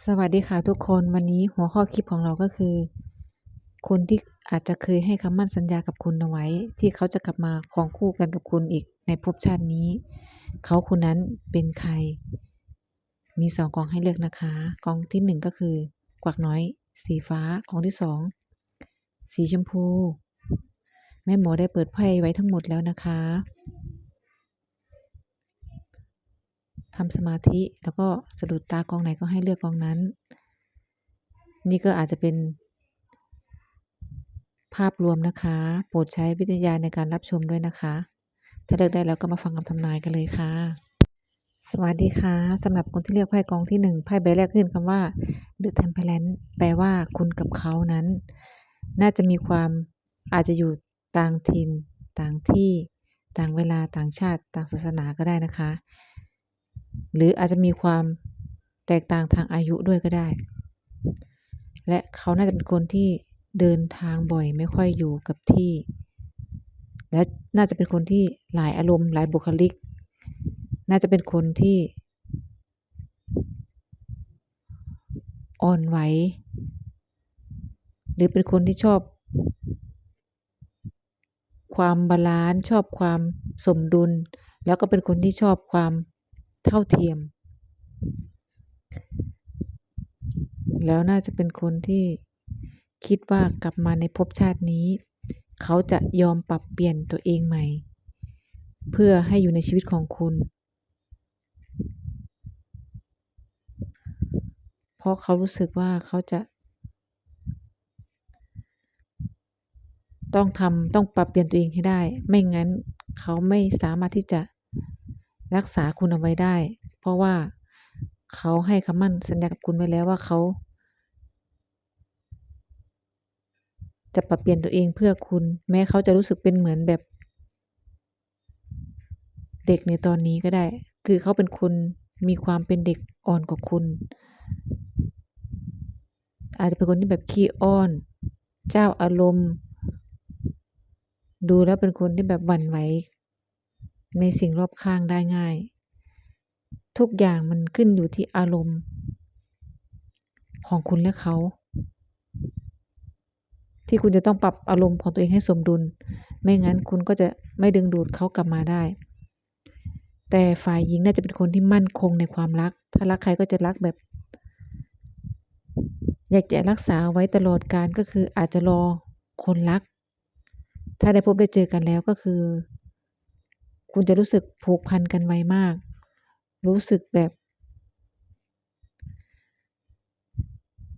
สวัสดีค่ะทุกคนวันนี้หัวข้อคลิปของเราก็คือ คนที่อาจจะเคยให้คำมั่นสัญญากับคุณเอาไว้ ที่เขาจะกลับมาครองคู่กันกับคุณอีกในภพชาตินี้ เขาคนนั้นเป็นใคร มีสองกองให้เลือกนะคะกองที่หนึ่งก็คือ กวักน้อย สีฟ้ากองที่สองสีชมพู แม่หมอได้เปิดไพ่ไว้ทั้งหมดแล้วนะคะ ทำสมาธิแล้วก็สะดุดตากองไหนก็ให้เลือกกองนั้น นี่ก็อาจจะเป็น ภาพรวมนะคะ โปรดใช้วิทยาในการรับชมด้วยนะคะ ถ้าเลือกได้แล้วก็มาฟังคำทำนายกันเลยค่ะ สวัสดีค่ะสำหรับคนที่เลือกไพ่กองที่หนึ่งไพ่ใบแรกขึ้นคำว่า The Temperance แปลว่าคุณกับเขานั้น น่าจะมีความอาจจะอยู่ต่างถิ่น ต่างที่ ต่างเวลาต่างชาติ ต่างศาสนาก็ได้นะคะ หรืออาจจะมีความแตกต่างทางอายุด้วยก็ได้ และเขาน่าจะเป็นคนที่เดินทางบ่อยไม่ค่อยอยู่กับที่ และน่าจะเป็นคนที่หลายอารมณ์หลายบุคลิก น่าจะเป็นคนที่ อ่อนไหวหรือเป็นคนที่ชอบ ความบาลานซ์ชอบความสมดุล แล้วก็เป็นคนที่ชอบความ เท่าเทียม แล้วน่าจะเป็นคนที่คิดว่ากลับมาในภพชาตินี้ เขาจะยอมปรับเปลี่ยนตัวเองใหม่ เพื่อให้อยู่ในชีวิตของคุณ เพราะเขารู้สึกว่าเขาจะ ต้องทำต้องปรับเปลี่ยนตัวเองให้ได้ ไม่งั้นเขาไม่สามารถที่จะ รักษาคุณเอาไว้ได้ เพราะว่าเขาให้คำมั่นสัญญากับคุณไว้แล้วว่าเขา จะปรับเปลี่ยนตัวเองเพื่อคุณ แม้เขาจะรู้สึกเป็นเหมือนแบบ เด็กในตอนนี้ก็ได้ คือเขาเป็นคนมีความเป็นเด็กอ่อนกว่าคุณ อาจจะเป็นคนที่แบบขี้อ้อน เจ้าอารมณ์ ดูแล้วเป็นคนที่แบบหวั่นไหว ในสิ่งรอบข้างได้ง่าย ทุกอย่างมันขึ้นอยู่ที่อารมณ์ ของคุณและเขา ที่คุณจะต้องปรับอารมณ์ของตัวเองให้สมดุล ไม่งั้นคุณก็จะไม่ดึงดูดเขากลับมาได้ แต่ฝ่ายหญิงน่าจะเป็นคนที่มั่นคงในความรัก ถ้ารักใครก็จะรักแบบ อยากจะรักษาไว้ตลอดการก็คืออาจจะรอคนรัก ถ้าได้พบได้เจอกันแล้วก็คือ คุณจะรู้สึกผูกพันกันไวมาก รู้สึกแบบ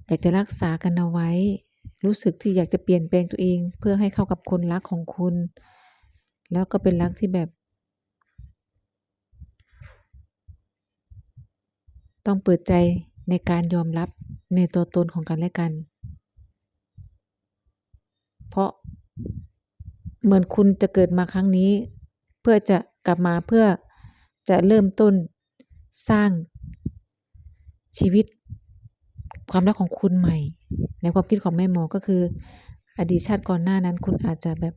อยากจะรักษากันเอาไว้ รู้สึกที่อยากจะเปลี่ยนแปลงตัวเอง เพื่อให้เข้ากับคนรักของคุณ แล้วก็เป็นรักที่แบบ ต้องเปิดใจในการยอมรับในตัวตนของกันและกัน เพราะเหมือนคุณจะเกิดมาครั้งนี้ เพื่อจะกลับมาเพื่อจะเริ่มต้นสร้างชีวิตความรักของคุณใหม่ ในความคิดของแม่หมอก็คือ อดีตชาติก่อนหน้านั้นคุณอาจจะแบบ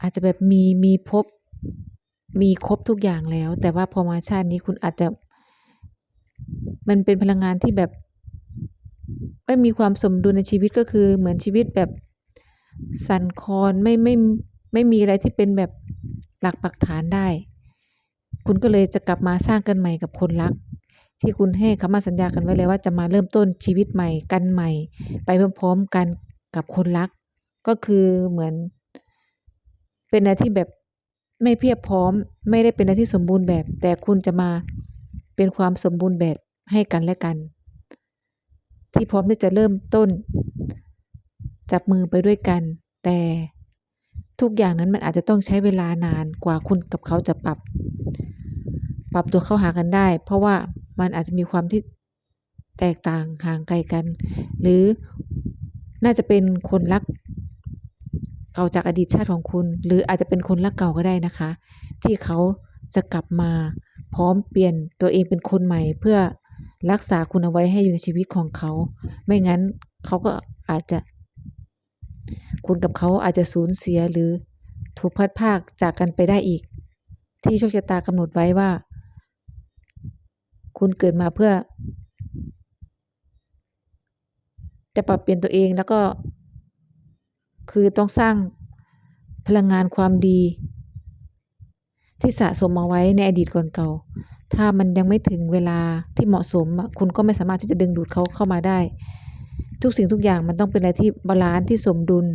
อาจจะแบบมีมีพบมีครบทุกอย่างแล้ว แต่ว่าพอมาชาตินี้คุณอาจจะ มันเป็นพลังงานที่แบบไม่มีความสมดุลในชีวิตก็คือเหมือนชีวิตแบบ สั่นคลอนไม่ไม่ไม่มีอะไรที่เป็นแบบหลักปักฐานได้ คุณก็เลยจะกลับมาสร้างกันใหม่กับคนรัก ที่คุณให้คำมั่นสัญญากันไว้เลยว่าจะมาเริ่มต้นชีวิตใหม่กันใหม่ ไปพร้อมๆกันกับคนรัก ก็คือเหมือน เป็นอะไรที่แบบไม่เพียบพร้อม ไม่ได้เป็นอะไรที่สมบูรณ์แบบ แต่คุณจะมาเป็นความสมบูรณ์แบบให้กันและกัน ที่พร้อมที่จะเริ่มต้น จับมือไปด้วยกัน แต่ทุกอย่างนั้นมันอาจจะต้องใช้เวลานานกว่าคุณกับเขาจะปรับ ปรับตัวเข้าหากันได้ เพราะว่ามันอาจจะมีความที่แตกต่างห่างไกลกัน หรือน่าจะเป็นคนรักเก่าจากอดีตชาติของคุณ หรืออาจจะเป็นคนรักเก่าก็ได้นะคะ ที่เขาจะกลับมาพร้อมเปลี่ยนตัวเองเป็นคนใหม่ เพื่อรักษาคุณเอาไว้ให้อยู่ในชีวิตของเขา ไม่งั้นเขาก็อาจจะ คุณกับเขาอาจจะสูญเสียหรือถูกพัดพรากจากกันไปได้อีก ที่โชคชะตากำหนดไว้ว่า คุณเกิดมาเพื่อ จะปรับเปลี่ยนตัวเองแล้วก็ คือต้องสร้างพลังงานความดี ที่สะสมเอาไว้ในอดีตก่อนเก่า ถ้ามันยังไม่ถึงเวลาที่เหมาะสม คุณก็ไม่สามารถที่จะดึงดูดเขาเข้ามาได้ ทุกสิ่งทุกอย่างมันต้องเป็นอะไรที่บาลานซ์ที่สมดุล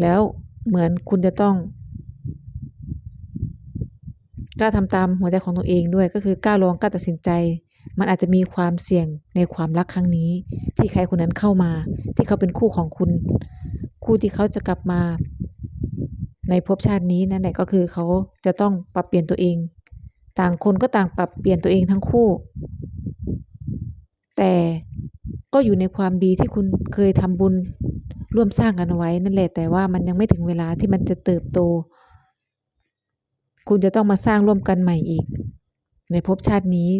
แล้วเหมือนคุณจะต้องกล้าทำตามหัวใจของตัวเองด้วย ก็คือกล้าลองกล้าตัดสินใจ มันอาจจะมีความเสี่ยงในความรักครั้งนี้ ที่ใครคนนั้นเข้ามา ที่เขาเป็นคู่ของคุณ คู่ที่เขาจะกลับมา ในภพชาตินี้นั่นแหละก็คือเขาจะต้องปรับเปลี่ยนตัวเอง ต่างคนก็ต่างปรับเปลี่ยนตัวเองทั้งคู่ แต่ ก็อยู่ในความดีที่คุณเคยทำบุญร่วมสร้างกันไว้นั่นแหละแต่ว่ามันยังไม่ถึงเวลาที่มันจะเติบโต คุณจะต้องมาสร้างร่วมกันใหม่อีก ในภพชาตินี้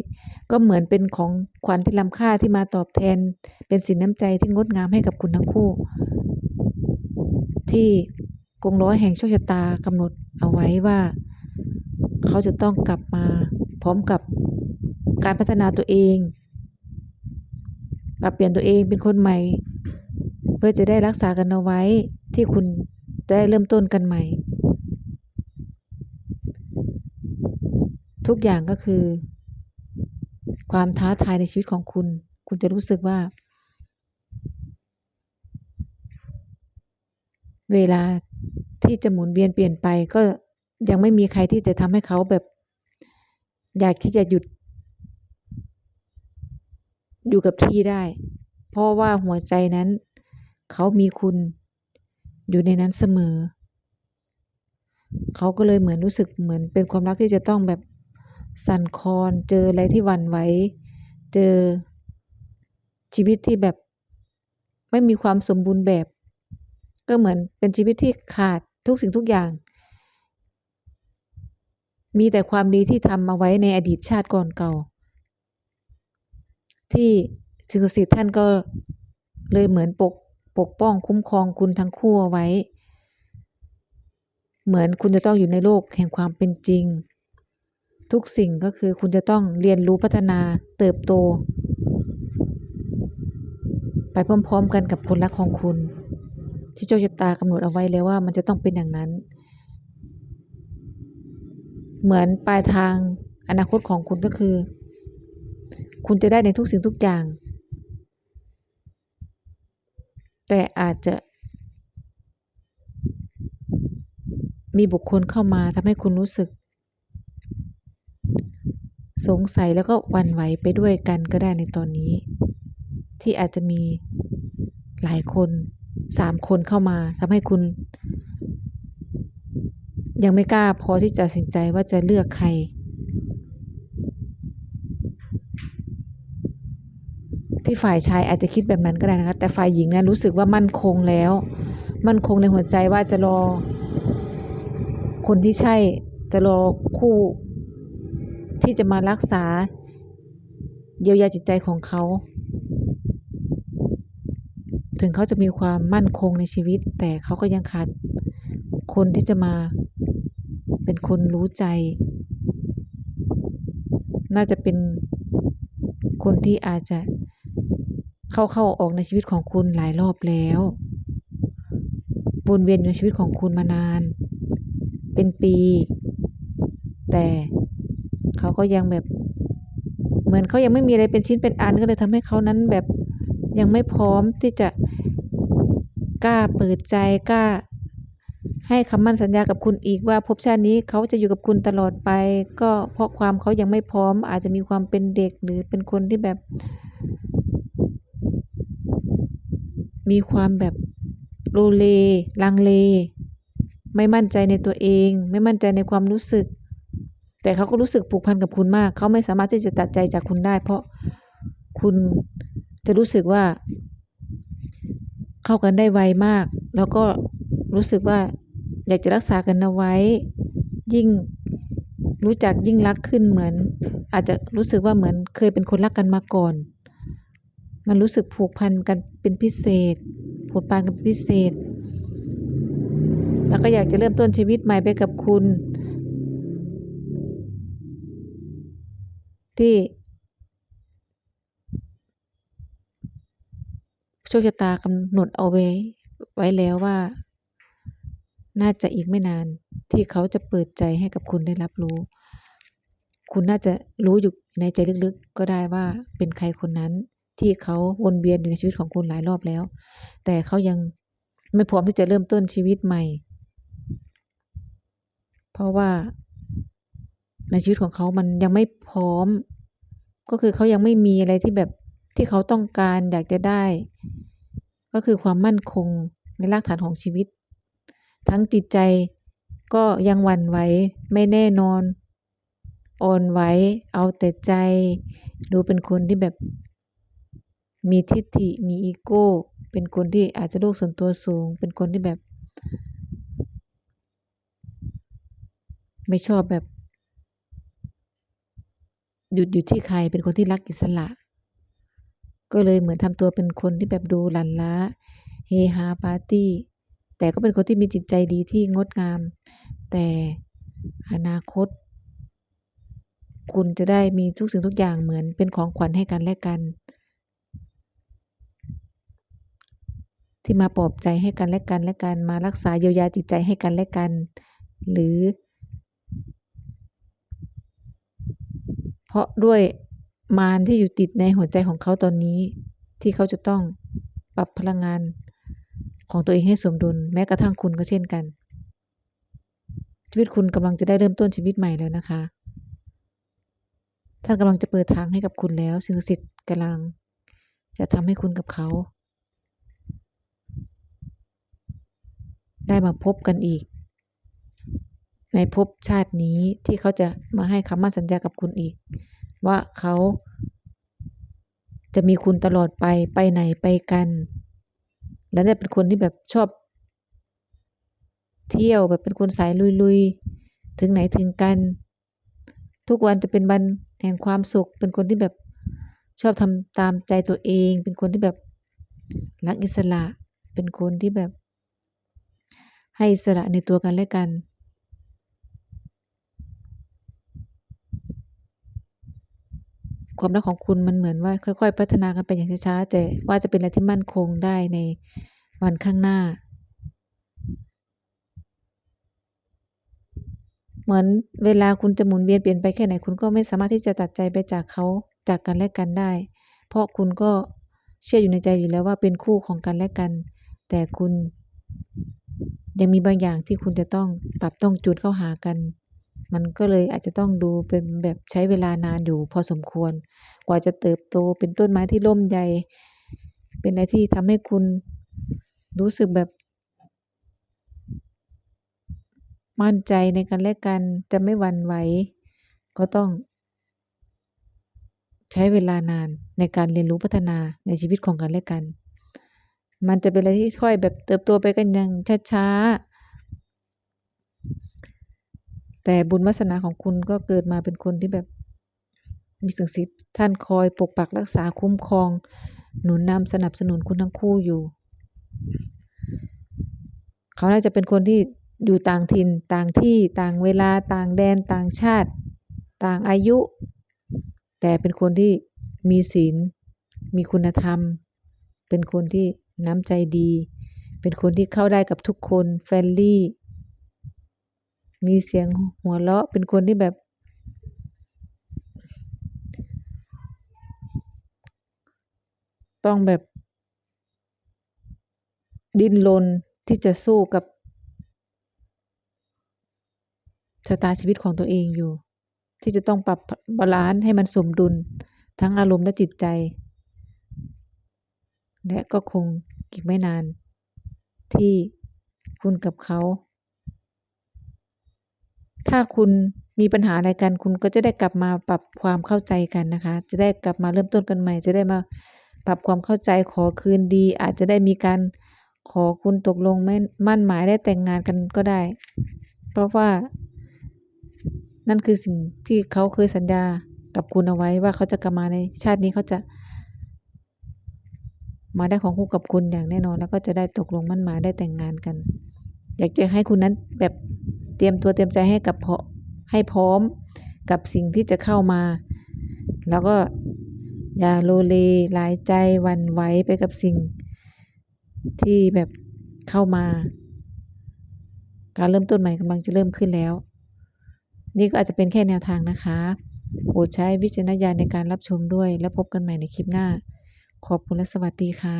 ก็เหมือนเป็นของขวัญที่ล้ำค่าที่มาตอบแทน เป็นสินน้ำใจที่งดงามให้กับคุณทั้งคู่ ที่กงร้อยแห่งโชคชะตากำหนดเอาไว้ว่า เขาจะต้องกลับมาพร้อมกับการพัฒนาตัวเอง ปรับเปลี่ยนตัวเองเป็นคนใหม่ เพื่อจะได้รักษากันเอาไว้ที่คุณได้เริ่มต้นกันใหม่ ทุกอย่างก็คือ ความท้าทายในชีวิตของคุณ คุณจะรู้สึกว่า เวลาที่จะหมุนเวียนเปลี่ยนไปก็ยังไม่มีใครที่จะทำให้เขาแบบ อยากที่จะหยุด อยู่กับที่ได้ เพราะว่าหัวใจนั้น เขามีคุณ อยู่ในนั้นเสมอ เขาก็เลยเหมือนรู้สึกเหมือนเป็นความรักที่จะต้องแบบสั่นคลอนเจออะไรที่หวั่นไหวเจอชีวิตที่แบบไม่มีความสมบูรณ์แบบ ก็เหมือนเป็นชีวิตที่ขาดทุกสิ่งทุกอย่าง มีแต่ความดีที่ทำมาไว้ในอดีตชาติก่อนเก่า ที่สิ่งศักดิ์สิทธิ์ท่านก็เลยเหมือนปกปกป้องคุ้มครองคุณทั้งคู่เอาไว้ เหมือนคุณจะต้องอยู่ในโลกแห่งความเป็นจริง ทุกสิ่งก็คือคุณจะต้องเรียนรู้พัฒนาเติบโต ไปพร้อมๆกันกับคนรักของคุณ ที่โชคชะตากำหนดเอาไว้แล้วว่ามันจะต้องเป็นอย่างนั้น เหมือนปลายทางอนาคตของคุณก็คือ คุณจะได้ในทุกสิ่งทุกอย่าง แต่อาจจะ มีบุคคลเข้ามาทำให้คุณรู้สึก สงสัยแล้วก็วันไหวไปด้วยกันก็ได้ในตอนนี้ ที่อาจจะมีหลายคนสามคนเข้ามาทำให้คุณ ยังไม่กล้าพอที่จะตัดสินใจว่าจะเลือกใคร ที่ฝ่ายชายอาจจะคิดแบบนั้นก็ได้นะคะ แต่ฝ่ายหญิงนะรู้สึกว่ามั่นคงแล้ว มั่นคงในหัวใจว่าจะรอ คนที่ใช่จะรอคู่ ที่จะมารักษา เยียวยาจิตใจของเขา ถึงเขาจะมีความมั่นคงในชีวิต แต่เขาก็ยังขาดคนที่จะมาเป็นคนรู้ใจ น่าจะเป็นคนที่อาจจะ เข้าเข้าออกในชีวิตของคุณหลายรอบแล้ววนเวียนอยู่ในชีวิตของคุณมานาน เป็นปี แต่เขาก็ยังแบบ เหมือนเขายังไม่มีอะไรเป็นชิ้นเป็นอันก็เลยทำให้เขานั้นแบบยังไม่พร้อมที่จะกล้าเปิดใจกล้า ให้คำมั่นสัญญากับคุณอีกว่าภพชาตินี้เขาจะอยู่กับคุณตลอดไป ก็เพราะความเขายังไม่พร้อมอาจจะมีความเป็นเด็กหรือเป็นคนที่แบบ มีความแบบโลเล ลังเล ไม่มั่นใจในตัวเอง ไม่มั่นใจในความรู้สึก แต่เขาก็รู้สึกผูกพันกับคุณมาก เขาไม่สามารถที่จะตัดใจจากคุณได้ เพราะคุณจะรู้สึกว่า เข้ากันได้ไวมาก แล้วก็รู้สึกว่าอยากจะรักษากันเอาไว้ ยิ่งรู้จักยิ่งรักขึ้นเหมือน อาจจะรู้สึกว่าเหมือนเคยเป็นคนรักกันมาก่อน มันรู้สึกผูกพันกัน เป็นพิเศษผูกพันกันเป็นพิเศษ แล้วก็อยากจะเริ่มต้นชีวิตใหม่ไปกับคุณ ที่โชคชะตากำหนดเอาไว้ ไว้แล้วว่า น่าจะอีกไม่นานที่เขาจะเปิดใจให้กับคุณได้รับรู้ คุณน่าจะรู้อยู่ในใจลึกๆ ก็ได้ว่าเป็นใครคนนั้น ที่เขาวนเวียนอยู่ในชีวิตของคุณหลายรอบแล้ว แต่เขายังไม่พร้อมที่จะเริ่มต้นชีวิตใหม่ เพราะว่าในชีวิตของเขามันยังไม่พร้อม ก็คือเขายังไม่มีอะไรที่แบบที่เขาต้องการอยากจะได้ ก็คือความมั่นคงในรากฐานของชีวิต ทั้งจิตใจก็ยังหวั่นไหวไม่แน่นอนอ่อนไหวเอาแต่ใจ ดูเป็นคนที่แบบ มีทิฏฐิมีอีโก้ เป็นคนที่อาจจะโลกส่วนตัวสูง เป็นคนที่แบบ ไม่ชอบแบบ หยุดอยู่ที่ใครเป็นคนที่รักอิสระ ก็เลยเหมือนทำตัวเป็นคนที่แบบดูหลันล้าเฮฮาปาร์ตี้ แต่ก็เป็นคนที่มีจิตใจดีที่งดงาม แต่อนาคต คุณจะได้มีทุกสิ่งทุกอย่างเหมือนเป็นของขวัญให้กันและกัน ที่มาปลอบใจให้กันและกันและกัน มารักษาเยียวยาจิตใจให้กันและกัน หรือ เพราะด้วยมารที่อยู่ติดในหัวใจของเขาตอนนี้ ที่เขาจะต้องปรับพลังงานของตัวเองให้สมดุล แม้กระทั่งคุณก็เช่นกัน ชีวิตคุณกำลังจะได้เริ่มต้นชีวิตใหม่แล้วนะคะ ท่านกำลังจะเปิดทางให้กับคุณแล้วสิ่งศักดิ์สิทธิ์กำลัง จะทำให้คุณกับเขา ได้มาพบกันอีก ในภพชาตินี้ที่เขาจะมาให้คำมั่นสัญญากับคุณอีก ว่าเขาจะมีคุณตลอดไปไปไหนไปกัน และเนี่ยเป็นคนที่แบบชอบ เที่ยวแบบเป็นคนสายลุยๆ ถึงไหนถึงกัน ทุกวันจะเป็นวันแห่งความสุข เป็นคนที่แบบชอบทำตามใจตัวเอง เป็นคนที่แบบรักอิสระ เป็นคนที่แบบ ให้อิสระในตัวกันและกัน ความรักของคุณมันเหมือนว่าค่อยๆ พัฒนากันไปอย่างช้าๆแต่ว่าจะเป็นอะไรที่มั่นคงได้ในวันข้างหน้า เหมือนเวลาคุณจะหมุนเวียนเปลี่ยนไปแค่ไหนคุณก็ไม่สามารถที่จะตัดใจไปจากเขาจากกันและกันได้ เพราะคุณก็เชื่ออยู่ในใจอยู่แล้วว่าเป็นคู่ของกันและกัน แต่คุณ ยังมีบางอย่างที่คุณจะต้องปรับต้องจูนเข้าหากัน มันก็เลยอาจจะต้องดูเป็นแบบใช้เวลานานอยู่พอสมควร กว่าจะเติบโตเป็นต้นไม้ที่ร่มใหญ่เป็นอะไรที่ทำให้คุณรู้สึกแบบ มั่นใจในกันและกันจะไม่หวั่นไหวก็ต้อง ใช้เวลานานในการเรียนรู้พัฒนาในชีวิตของกันและกัน มันจะเป็นอะไรที่ค่อยแบบเติบโตไปกันอย่างช้าๆ แต่บุญวาสนาของคุณก็เกิดมาเป็นคนที่แบบมีสิ่งศักดิ์สิทธิ์ท่านคอยปกปักรักษาคุ้มครอง หนุนนำสนับสนุนคุณทั้งคู่อยู่ เขาน่าจะเป็นคนที่อยู่ต่างถิ่นต่างที่ต่างเวลาต่างแดนต่างชาติ ต่างอายุ แต่เป็นคนที่มีศีล มีคุณธรรม เป็นคนที่ น้ำใจดี เป็นคนที่เข้าได้กับทุกคน friendly มีเสียงหัวเราะ เป็นคนที่แบบ ต้องแบบ ดิ้นรนที่จะสู้กับชะตาชีวิตของตัวเองอยู่ ที่จะต้องปรับบาลันซ์ให้มันสมดุล ทั้งอารมณ์และจิตใจ และก็คง อีกไม่นาน ที่คุณกับเขา ถ้าคุณมีปัญหาอะไรกัน คุณก็จะได้กลับมาปรับความเข้าใจกันนะคะ จะได้กลับมาเริ่มต้นกันใหม่ จะได้มาปรับความเข้าใจขอคืนดี อาจจะได้มีการขอคุณตกลงแม่นมั่นหมายได้แต่งงานกันก็ได้ เพราะว่า นั่นคือสิ่งที่เขาเคยสัญญากับคุณเอาไว้ว่าเขาจะกลับมาในชาตินี้เขาจะ มาได้ของคู่กับคุณอย่างแน่นอน แล้วก็จะได้ตกลงมั่นหมายได้แต่งงานกัน อยากจะให้คุณนั้นแบบเตรียมตัวเตรียมใจให้กับเพาะให้พร้อมกับสิ่งที่จะเข้ามา แล้วก็อย่าโลเลหลายใจวันไหวไปกับสิ่งที่แบบเข้ามา การเริ่มต้นใหม่กำลังจะเริ่มขึ้นแล้ว นี่ก็อาจจะเป็นแค่แนวทางนะคะโปรดใช้วิจารณญาณในการรับชมด้วย แล้วพบกันใหม่ในคลิปหน้า ขอบคุณและสวัสดีค่ะ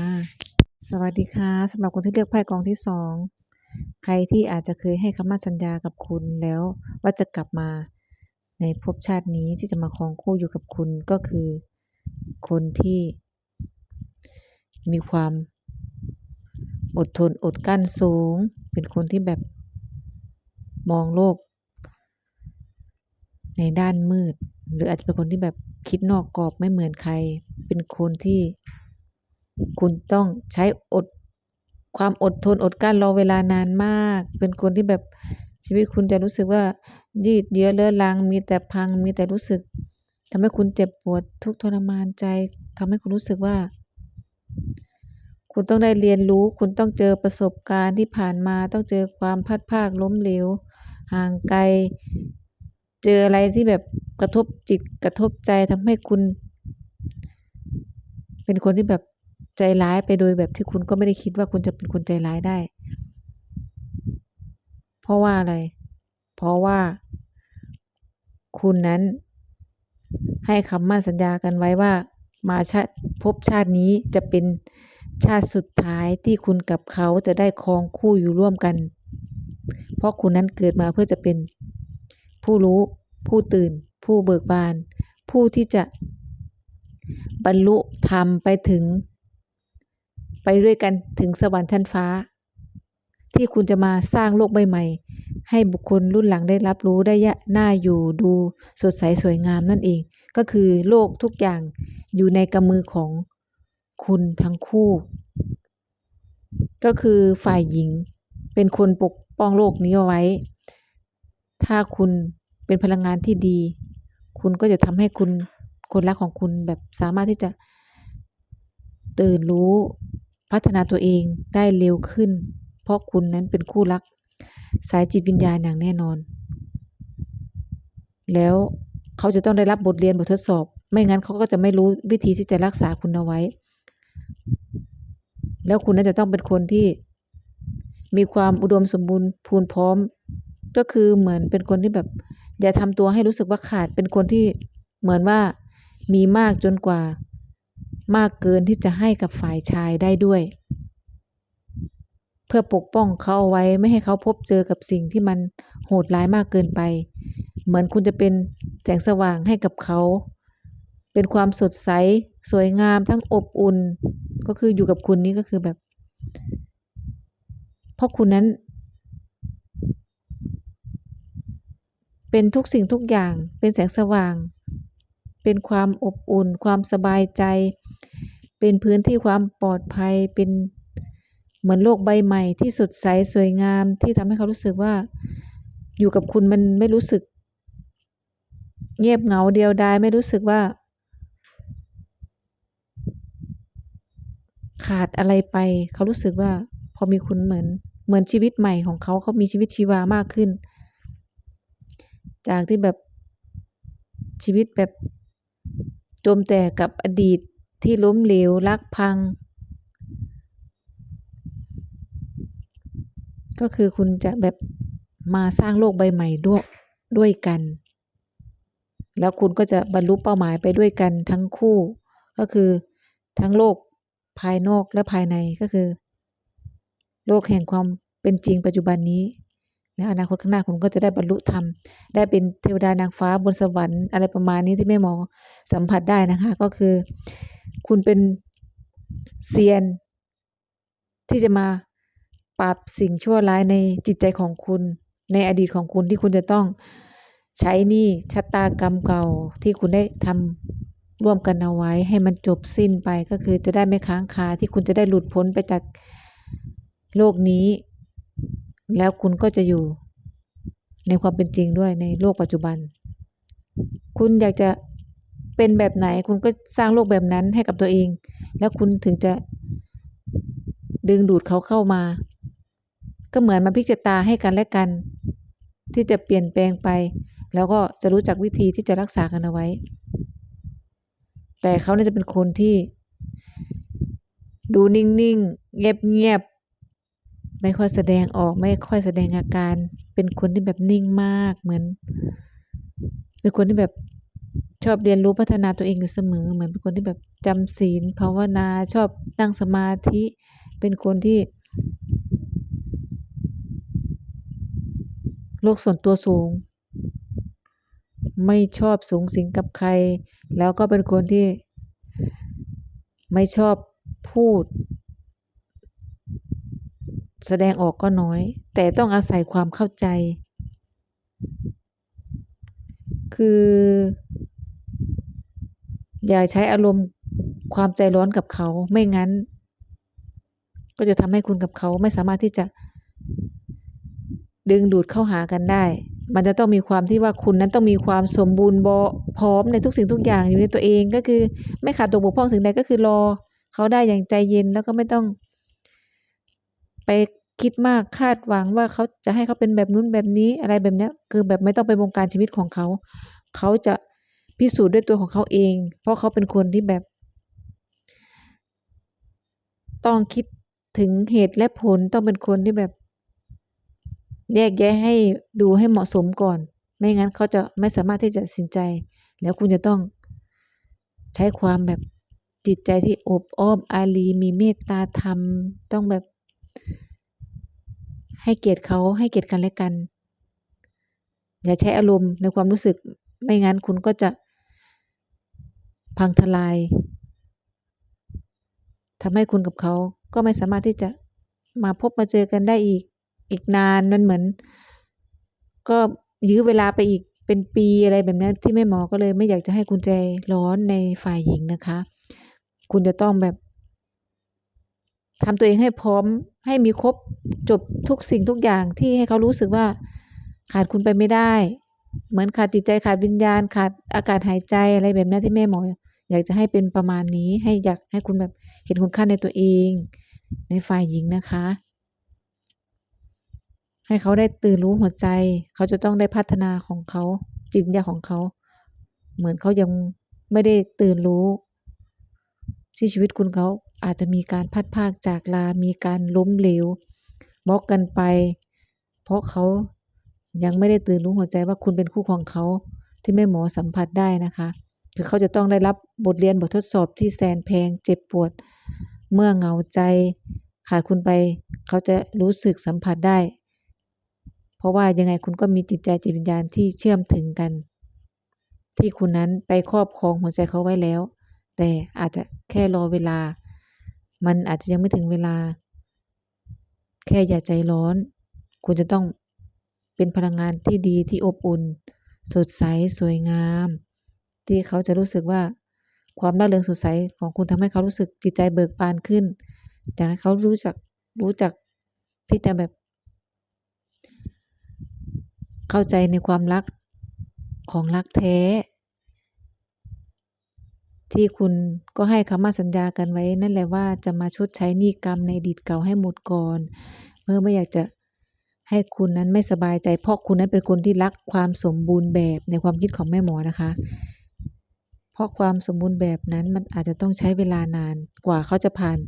สวัสดีค่ะสำหรับคนที่เลือกไพ่กองที่สองใครที่อาจจะเคยให้คำมั่นสัญญากับคุณแล้วว่าจะกลับมาในภพชาตินี้ที่จะมาครองคู่อยู่กับคุณก็คือ คนที่มีความอดทนอดกลั้นสูง เป็นคนที่แบบมองโลก ในด้านมืด หรืออาจจะเป็นคนที่แบบ คิดนอกกรอบไม่เหมือนใคร เป็นคนที่คุณต้องใช้อดความอดทนอดกลั้นรอเวลานานมาก เป็นคนที่แบบชีวิตคุณจะรู้สึกว่า ยืดเยื้อเลื้อรัง มีแต่พังมีแต่รู้สึกทำให้คุณเจ็บปวดทุกข์ทรมานใจทำให้คุณรู้สึกว่า คุณต้องได้เรียนรู้ คุณต้องเจอประสบการณ์ที่ผ่านมา ต้องเจอความพลาดพลาดล้มเหลวห่างไกล เจออะไรที่แบบกระทบจิตกระทบใจทำให้คุณ เป็นคนที่แบบใจร้ายไปโดยแบบที่คุณก็ไม่ได้คิดว่าคุณจะเป็นคนใจร้ายได้ เพราะว่าอะไร เพราะว่า คุณนั้นให้คำมั่นสัญญากันไว้ว่า มาชาติภพชาตินี้จะเป็นชาติสุดท้ายที่คุณกับเขาจะได้ครองคู่อยู่ร่วมกัน เพราะคุณนั้นเกิดมาเพื่อจะเป็น ผู้รู้ ผู้ตื่น ผู้เบิกบาน ผู้ที่จะบรรลุธรรมไปถึง ไปด้วยกันถึงสวรรค์ชั้นฟ้า ที่คุณจะมาสร้างโลกใบใหม่ ให้บุคคลรุ่นหลังได้รับรู้ได้ยะน่าอยู่ดูสดใสสวยงามนั่นเอง ก็คือโลกทุกอย่างอยู่ในกำมือของคุณทั้งคู่ ก็คือฝ่ายหญิงเป็นคนปกป้องโลกนี้เอาไว้ ถ้าคุณเป็นพลังงานที่ดี คุณก็จะทำให้คุณคนรักของคุณแบบสามารถที่จะตื่นรู้พัฒนาตัวเองได้เร็วขึ้น เพราะคุณนั้นเป็นคู่รัก สายจิตวิญญาณอย่างแน่นอน แล้วเขาจะต้องได้รับบทเรียนบททดสอบ ไม่งั้นเขาก็จะไม่รู้วิธีที่จะรักษาคุณเอาไว้ แล้วคุณน่าจะต้องเป็นคนที่มีความอุดมสมบูรณ์พูนพร้อม ก็คือเหมือนเป็นคนที่แบบ อย่าทำตัวให้รู้สึกว่าขาดเป็นคนที่เหมือนว่ามีมากจนกว่า มากเกินที่จะให้กับฝ่ายชายได้ด้วย เพื่อปกป้องเขาเอาไว้ไม่ให้เขาพบเจอกับสิ่งที่มันโหดร้ายมากเกินไป เหมือนคุณจะเป็นแสงสว่างให้กับเขา เป็นความสดใส สวยงามทั้งอบอุ่น ก็คืออยู่กับคุณนี่ก็คือแบบ เพราะคุณนั้น เป็นทุกสิ่งทุกอย่าง เป็นแสงสว่าง เป็นความอบอุ่น ความสบายใจ เป็นพื้นที่ความปลอดภัย เป็นเหมือนโลกใบใหม่ที่สดใสสวยงามที่ทำให้เขารู้สึกว่า อยู่กับคุณมันไม่รู้สึก เงียบเหงาเดียวดายไม่รู้สึกว่า ขาดอะไรไป เขารู้สึกว่า พอมีคุณเหมือน เหมือนชีวิตใหม่ของเขาเขามีชีวิตชีวามากขึ้น จากที่แบบชีวิตแบบจมแต่กับอดีตที่ล้มเหลวรักพัง ก็คือคุณจะแบบมาสร้างโลกใบใหม่ด้วยด้วยกัน แล้วคุณก็จะบรรลุเป้าหมายไปด้วยกันทั้งคู่ ก็คือทั้งโลกภายนอกและภายในก็คือ โลกแห่งความเป็นจริงปัจจุบันนี้ และอนาคตข้างหน้าคุณก็จะได้บรรลุธรรม ได้เป็นเทวดานางฟ้าบนสวรรค์อะไรประมาณนี้ที่แม่หมอสัมผัสได้นะคะ ก็คือ คุณเป็นเซียน ที่จะมาปราบสิ่งชั่วร้ายในจิตใจของคุณ ในอดีตของคุณที่คุณจะต้องใช้นี้ชะตากรรมเก่าที่คุณได้ทำร่วมกันเอาไว้ให้มันจบสิ้นไปก็คือจะได้ไม่ค้างคาที่คุณจะได้หลุดพ้นไปจากโลกนี้ แล้วคุณก็จะอยู่ในความเป็นจริงด้วยในโลกปัจจุบัน คุณอยากจะเป็นแบบไหน คุณก็สร้างโลกแบบนั้นให้กับตัวเอง แล้วคุณถึงจะดึงดูดเขาเข้ามา ก็เหมือนมาพิจารณาให้กันและกัน ที่จะเปลี่ยนแปลงไป แล้วก็จะรู้จักวิธีที่จะรักษากันเอาไว้ แต่เขาน่าจะเป็นคนที่ ดูนิ่งๆ เงียบๆ ไม่ค่อยแสดงออก ไม่ค่อยแสดงอาการ เป็นคนที่แบบนิ่งมากเหมือน เป็นคนที่แบบชอบเรียนรู้พัฒนาตัวเองอยู่เสมอ เหมือนเป็นคนที่แบบจำศีลภาวนาชอบนั่งสมาธิ เป็นคนที่โลกส่วนตัวสูง ไม่ชอบสุงสิงกับใคร แล้วก็เป็นคนที่ไม่ชอบพูด แสดงออกก็น้อย แต่ต้องอาศัยความเข้าใจ คือ อย่าใช้อารมณ์ความใจร้อนกับเขา ไม่งั้น ก็จะทำให้คุณกับเขาไม่สามารถที่จะ ดึงดูดเข้าหากันได้ มันจะต้องมีความที่ว่าคุณนั้นต้องมีความสมบูรณ์บพร้อมในทุกสิ่งทุกอย่างอยู่ในตัวเองก็คือ ไม่ขาดตกบกพร่องสิ่งใดก็คือรอ เขาได้อย่างใจเย็นแล้วก็ไม่ต้อง ไปคิดมากคาดหวังว่าเขาจะให้เขาเป็นแบบนู้นแบบนี้อะไรแบบนี้คือแบบไม่ต้องไปบงการชีวิตของเขา เขาจะพิสูจน์ด้วยตัวของเขาเอง เพราะเขาเป็นคนที่แบบ ต้องคิดถึงเหตุและผลต้องเป็นคนที่แบบ แยกแยะให้ดูให้เหมาะสมก่อน ไม่งั้นเขาจะไม่สามารถที่จะตัดสินใจ แล้วคุณจะต้องใช้ความแบบจิตใจที่อบอ้อมอารีมีเมตตาธรรม ต้องแบบ ให้เกียรติเขาให้เกียรติกันและกัน อย่าใช้อารมณ์ในความรู้สึกไม่งั้นคุณก็จะพังทลายทำให้คุณกับเขาก็ไม่สามารถที่จะมาพบมาเจอกันได้อีกอีกนานมันเหมือน ก็ยื้อเวลาไปอีกเป็นปีอะไรแบบนี้ยที่แม่หมอก็เลยไม่อยากจะให้คุณใจร้อนในฝ่ายหญิงนะคะ คุณจะต้องแบบทำตัวเองให้พร้อม ให้มีครบจบทุกสิ่งทุกอย่างที่ให้เขารู้สึกว่าขาดคุณไปไม่ได้ เหมือนขาดจิตใจขาดวิญญาณ ขาดอากาศหายใจอะไรแบบนี้ที่แม่หมอ อยากจะให้เป็นประมาณนี้ให้อยากให้คุณแบบเห็นคุณค่าในตัวเอง ในฝ่ายหญิงนะคะ ให้เขาได้ตื่นรู้หัวใจ เขาจะต้องได้พัฒนาของเขาจิตวิญญาของเขา เหมือนเขายังไม่ได้ตื่นรู้ที่ชีวิตคุณเขา อาจจะมีการพัดพากจากลา มีการล้มเหลวบล็อกกันไป เพราะเขายังไม่ได้ตื่นรู้หัวใจว่าคุณเป็นคู่ของเขาที่แม่หมอสัมผัสได้นะคะคือเขาจะต้องได้รับบทเรียนบททดสอบที่แสนแพงเจ็บปวด เมื่อเหงาใจขาดคุณไป เขาจะรู้สึกสัมผัสได้ เพราะว่ายังไงคุณก็มีจิตใจจิตวิญญาณที่เชื่อมถึงกัน ที่คุณนั้นไปครอบครองหัวใจเขาไว้แล้ว แต่อาจจะแค่รอเวลา มันอาจจะยังไม่ถึงเวลา แค่อย่าใจร้อน คุณจะต้องเป็นพลังงานที่ดีที่อบอุ่น สดใสสวยงาม ที่เขาจะรู้สึกว่าความร่าเริงสดใสของคุณทำให้เขารู้สึกจิตใจเบิกบานขึ้นอยากให้เขารู้จักรู้จักที่จะแบบ เข้าใจในความรักของรักแท้ ที่คุณก็ให้คำมั่นสัญญากันไว้ นั่นแหละว่าจะมาชดใช้หนี้กรรมในอดีตเก่าให้หมดก่อนเพื่อไม่อยากจะให้คุณนั้นไม่สบายใจ เพราะคุณนั้นเป็นคนที่รักความสมบูรณ์แบบในความคิดของแม่หมอนะคะ เพราะความสมบูรณ์แบบนั้นมันอาจจะต้องใช้เวลานานกว่าเขาจะผ่าน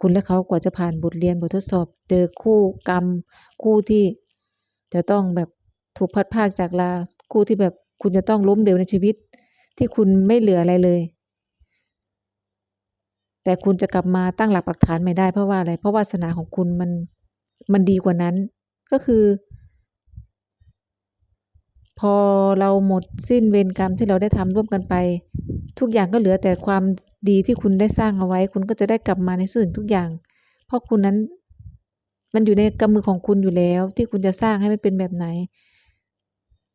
คุณและเขากว่าจะผ่านบทเรียนบททดสอบ เจอคู่กรรม คู่ที่จะต้องแบบถูกพัดพากจากลาคู่ที่แบบคุณจะต้องล้มเหลวในชีวิต ที่คุณไม่เหลืออะไรเลย แต่คุณจะกลับมาตั้งหลักปักฐานใหม่ได้เพราะว่าอะไร เพราะวาสนาของคุณมันมันดีกว่านั้น ก็คือ พอเราหมดสิ้นเวรกรรมที่เราได้ทำร่วมกันไป ทุกอย่างก็เหลือแต่ความดีที่คุณได้สร้างเอาไว้ คุณก็จะได้กลับมาในสิ่งทุกอย่าง เพราะคุณนั้น มันอยู่ในกำมือของคุณอยู่แล้ว ที่คุณจะสร้างให้มันเป็นแบบไหน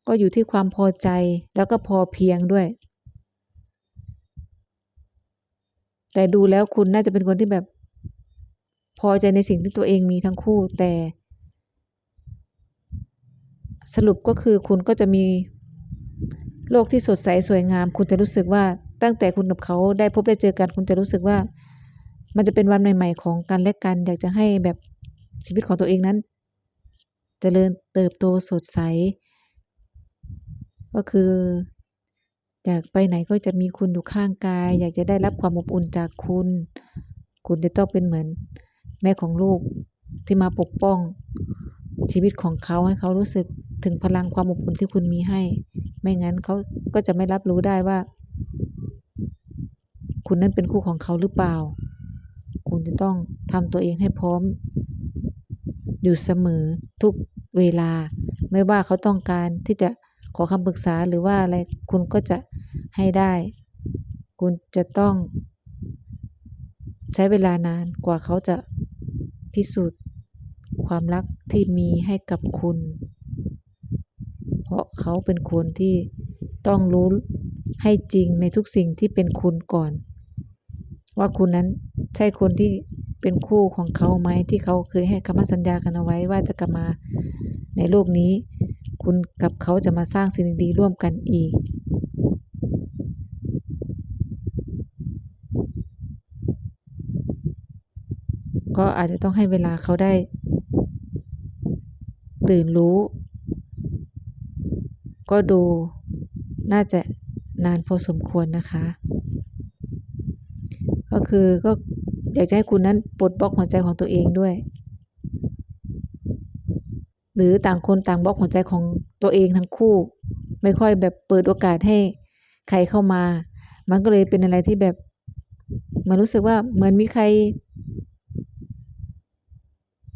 ก็อยู่ที่ความพอใจแล้วก็พอเพียงด้วย แต่ดูแล้วคุณน่าจะเป็นคนที่แบบ พอใจในสิ่งที่ตัวเองมีทั้งคู่ แต่ สรุปก็คือคุณก็จะมีโลกที่สดใสสวยงาม คุณจะรู้สึกว่าตั้งแต่คุณกับเขาได้พบได้เจอกัน คุณจะรู้สึกว่า มันจะเป็นวันใหม่ ๆ ของกันและกัน อยากจะให้แบบชีวิตของตัวเองนั้นเจริญเติบโตสดใส ก็คือ อยากไปไหนก็จะมีคุณอยู่ข้างกาย อยากจะได้รับความอบอุ่นจากคุณ คุณจะต้องเป็นเหมือน แม่ของลูกที่มาปกป้อง ชีวิตของเขาให้เขารู้สึกถึงพลังความอบอุ่นที่คุณมีให้ ไม่งั้นเขาก็จะไม่รับรู้ได้ว่า คุณนั้นเป็นคู่ของเขาหรือเปล่า คุณจะต้องทำตัวเองให้พร้อม อยู่เสมอทุกเวลา ไม่ว่าเขาต้องการที่จะขอคำปรึกษาหรือว่าอะไรคุณก็จะ ให้ได้ คุณจะต้องใช้เวลานานกว่าเขาจะพิสูจน์ความรักที่มีให้กับคุณ เพราะเขาเป็นคนที่ต้องรู้ให้จริงในทุกสิ่งที่เป็นคุณก่อน ว่าคุณนั้นใช่คนที่เป็นคู่ของเขาไหมที่เขาเคยให้คำมั่นสัญญากันเอาไว้ว่าจะกลับมาในโลกนี้ คุณกับเขาจะมาสร้างสิ่งดีร่วมกันอีก ก็อาจจะต้องให้เวลาเขาได้ ตื่นรู้ ก็ดูน่าจะนานพอสมควรนะคะ ก็คือก็อยากจะให้คุณนั้นปลดบล็อกหัวใจของตัวเองด้วย หรือต่างคนต่างบล็อกหัวใจของตัวเองทั้งคู่ ไม่ค่อยแบบเปิดโอกาสให้ใครเข้ามา มันก็เลยเป็นอะไรที่แบบมันรู้สึกว่าเหมือนมีใคร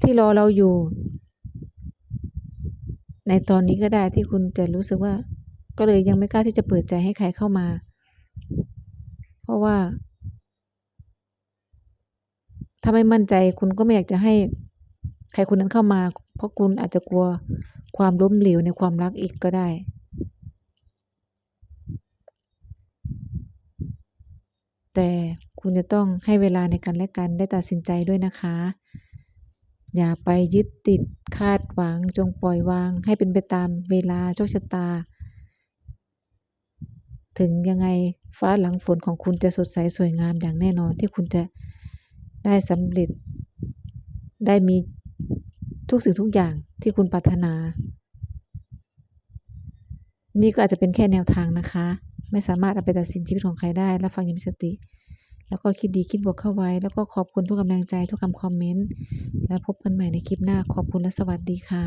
ที่รอเราอยู่ ในตอนนี้ก็ได้ที่คุณจะรู้สึกว่า ก็เลยยังไม่กล้าที่จะเปิดใจให้ใครเข้ามา เพราะว่า ถ้าไม่มั่นใจคุณก็ไม่อยากจะให้ใครคนนั้นเข้ามา เพราะคุณอาจจะกลัวความล้มเหลวในความรักอีกก็ได้แต่คุณจะต้องให้เวลาในกันและกันได้ตัดสินใจด้วยนะคะ อย่าไปยึดติดคาดหวังจงปล่อยวาง ให้เป็นไปตามเวลาโชคชะตา ถึงยังไงฟ้าหลังฝนของคุณจะสดใสสวยงามอย่างแน่นอนที่คุณจะได้สำเร็จ ได้มีทุกสิ่งทุกอย่างที่คุณปรารถนา นี่ก็อาจจะเป็นแค่แนวทางนะคะ ไม่สามารถเอาไปตัดสินชีวิตของใครได้ รับฟังอย่างมีสติ แล้วก็คิดดีคิดบวกเข้าไว้ แล้วก็ขอบคุณทุกกำลังใจทุกคำคอมเมนต์ แล้วพบกันใหม่ในคลิปหน้าขอบคุณและสวัสดีค่ะ